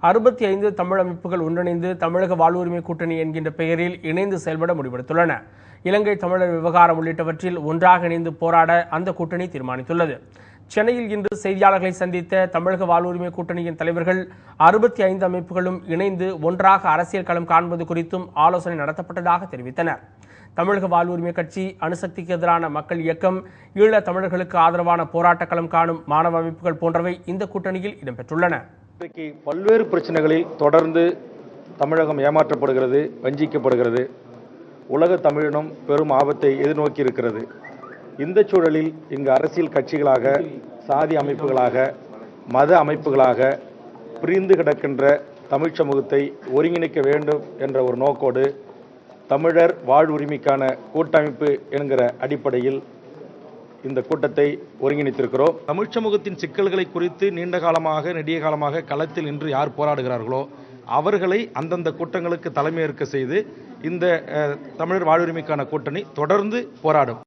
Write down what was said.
அறுபத்தி ஐந்து தமிழ் அமைப்புகள் ஒன்றிணைந்து தமிழக வாழ்வுரிமை கூட்டணி என்கின்ற பெயரில் இணைந்து செயல்பட முடிவெடுத்துள்ளன. இலங்கை தமிழர் விவகாரம் உள்ளிட்டவற்றில் ஒன்றாக இணைந்து போராட அந்த கூட்டணி தீர்மானித்துள்ளது. சென்னையில் இன்று செய்தியாளர்களை சந்தித்த தமிழக வாழ்வுரிமை கூட்டணியின் தலைவர்கள் அறுபத்தி ஐந்து அமைப்புகளும் இணைந்து ஒன்றாக அரசியல் களம் காண்பது குறித்தும் ஆலோசனை நடத்தப்பட்டதாக தெரிவித்தனர். தமிழக வாழ்வுரிமை கட்சி அணுசக்திக்கு எதிரான மக்கள் இயக்கம் ஈழ தமிழர்களுக்கு ஆதரவான போராட்டக் களம் காணும் மாணவ அமைப்புகள் போன்றவை இந்த கூட்டணியில் இடம்பெற்றுள்ளன. இன்றைக்கு பல்வேறு பிரச்சனைகளில் தொடர்ந்து தமிழகம் ஏமாற்றப்படுகிறது வஞ்சிக்கப்படுகிறது. உலக தமிழினம் பெரும் ஆபத்தை எதிர்நோக்கி இருக்கிறது. இந்த சூழலில் இங்கு அரசியல் கட்சிகளாக சாதி அமைப்புகளாக மத அமைப்புகளாக பிரிந்து கிடக்கின்ற தமிழ் சமூகத்தை ஒருங்கிணைக்க வேண்டும் என்ற ஒரு நோக்கோடு தமிழர் வாழ்வுரிமைக்கான கூட்டமைப்பு என்கிற அடிப்படையில் இந்த கூட்டத்தை ஒருங்கிணைத்திருக்கிறோம். தமிழ் சமூகத்தின் சிக்கல்களை குறித்து நீண்ட காலமாக நெடிய காலமாக களத்தில் நின்று யார் போராடுகிறார்களோ அவர்களை அந்தந்த கூட்டங்களுக்கு தலைமையேற்க செய்து இந்த தமிழர் வாழ்வுரிமைக்கான கூட்டணி தொடர்ந்து போராடும்.